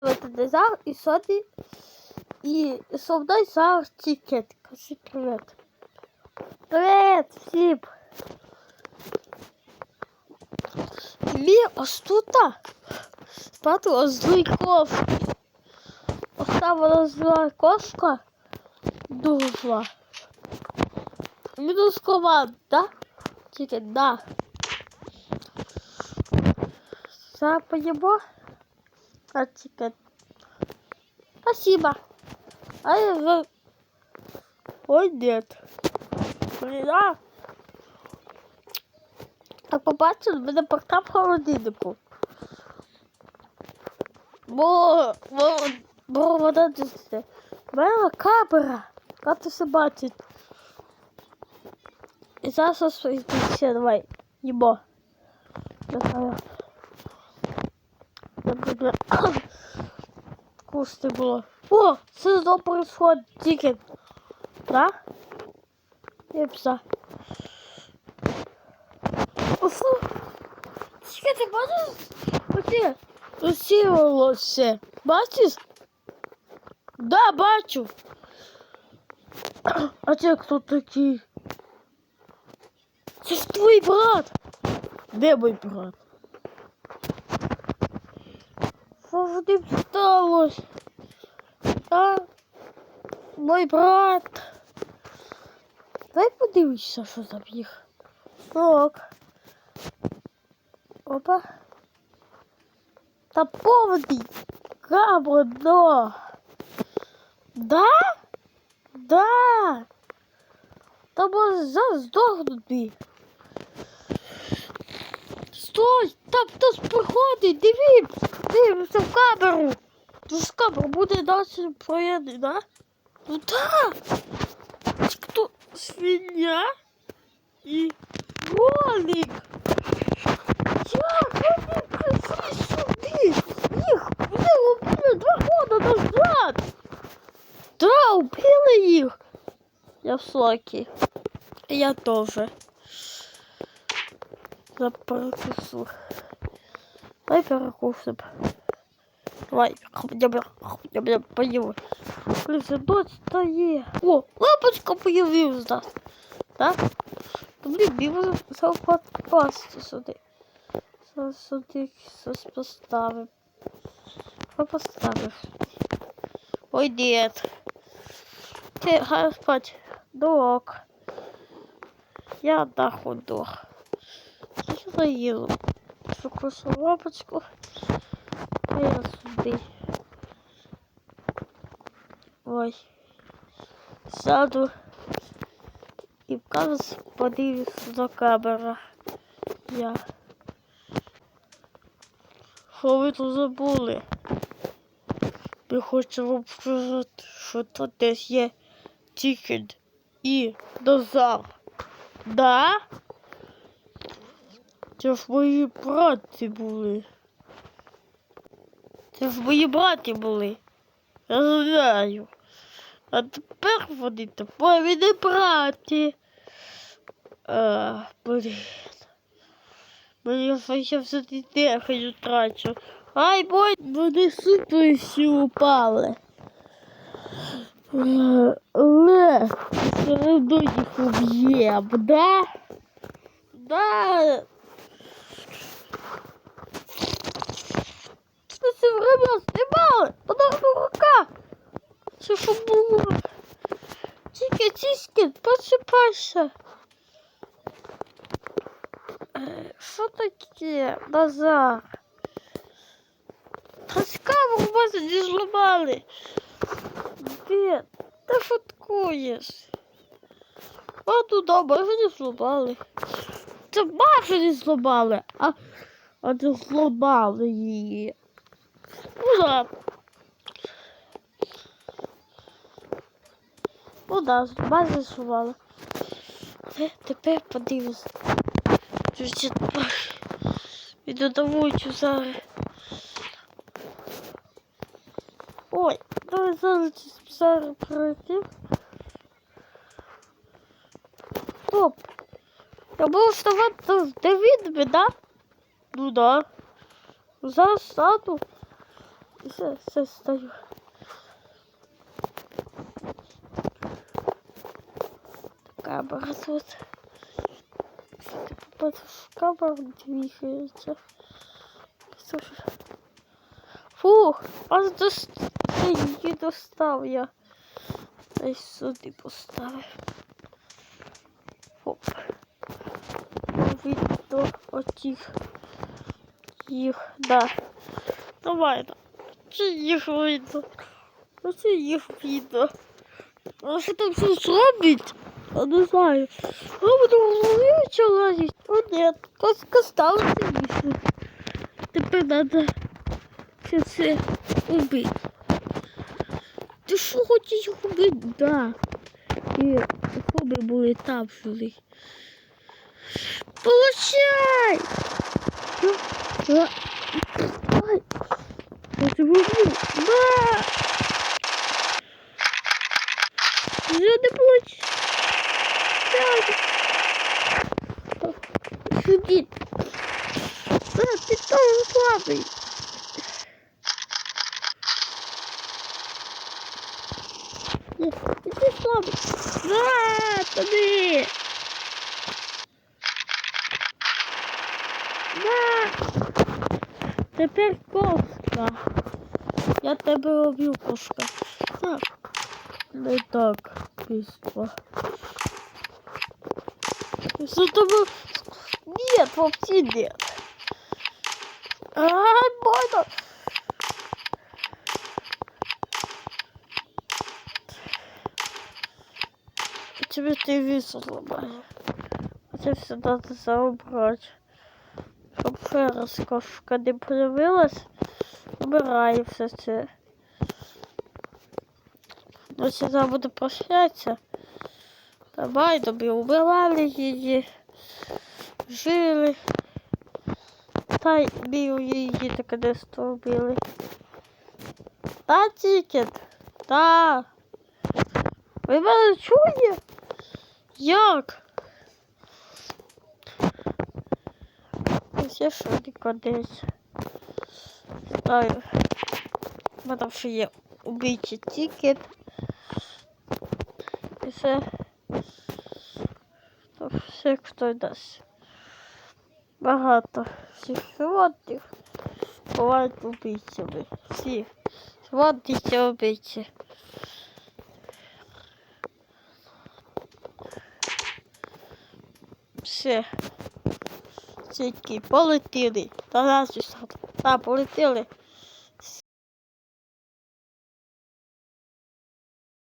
Ветеринар і Соні і со мною зараз тікет. Кажи привіт. Привіт всім. Мій ось тут спати злий кошки. Оставила зла кошка дуже зла. Мінус команд, да? Тільки да. Запоємо. А тільки. Спасибо. А я за... Ой, нет. Блин, а. А побачили, в мене порта в холодильнику. Бо, бо, бо вона десь. В мене камера. Як ти все бачить. І зараз ось ще давай. Їбо. Давай. Наприклад. Кушати було. О, це знову происходит тільки. Да? І пса. Офу. Тільки ти бачиш? Оці. Усілося. Бачиш? Да, бачу. А це хто такий? Це ж твій брат. Де мій брат? Ним сталося? А? Мой брат. Дай подивишся, що там їх. Ок. Опа. Та повний кабрно. Да? Да. Та може заздохнути. Стой! Там хтось приходить, дивіться, дивіться в камеру. Тут ж камера буде далі проєдний, да? Ну да! Це Хто? Свиня і кролик. Як вони прийшли сюди? Їх вони убили два года назад. Да, убили їх. Я в шоке. Я тоже. За Давай перекусим. Давай, я поїв. Блин, дочь стає. О, лапочка появилась. Да? Так? То, блін, мені попасти сюди. Зараз сюди щось поставим. Що? Ой, нет. Ти, хай спать. Док. Я нахуй дох. Я заїду. Шукушу лапочку. А я сюди. Ой. Сяду. І кажуть, подивлюсь до камера. Я. Що ви тут забули? Я хочу вам сказати, що тут десь є тікет і дозар. Да? Це ж мої браті були. Це ж мої браті були. Я знаю. А тепер вони тепер не браті. А, блін. Мені я все дихаю трачу. Ай, бой, вони супер упали. Але все одно їх уб'єм, да? Да. Це время знімали? Подорожна рука. Це що було? Тільки тільки, посипайся. Е, Що таке? Назар? Та з камеру вас не зламали. Де? Ти шуткуєш? А туди майже не зламали. Це майже не зламали, а, а не зламали її. Ну да. Ну да, майже зламали. Е, Тепер подивимось. Віддавуючи зараз. Ой, давай зараз зараз пройти. Стоп. Я буду вставати з Давидами, да? Ну да. Зараз саду. Все, все стою. Камера тут. Камера двигається. Слушай. Фух, аж до її достав я. Десь сюди поставив. Оп. Видно отих їх, да. Давай, да. Чи їх видно? Чи їх видно? А що там все зробить? Я не знаю. А буду голові лазить. О, ні, коска ставиться їх. Тепер треба це все убити. Ти що хочеш убити? Да. І хоби були там жили. Получай! А, а, Ай! Я тебе не получай! Сидіть! Да, ти тоже слабий! Ти слабий! Да, тобі! Да! Тепер кошка. Я тебе ловив, кошка. Так. Не так, пішло. За тобой... Нет, вообще нет. Ай, больно. Тебе телевизор сломали. Це все надо забрать. Щоб кошка не появилась, вбираю все це. Ну, сюди буду прощатися. Давай, тобі убивали її. Жили. Та й бію її таке десь вбили. Та тікет. Та. Ви мене чує? Як? Ось я шарика десь. Знаю. У мене там ще є убийчий тікет. І все. То все хто дасть. Багато всіх животних бувають убийцями. Всі животні це убийці. Все. Тільки полетіли. Та нас Та полетіли.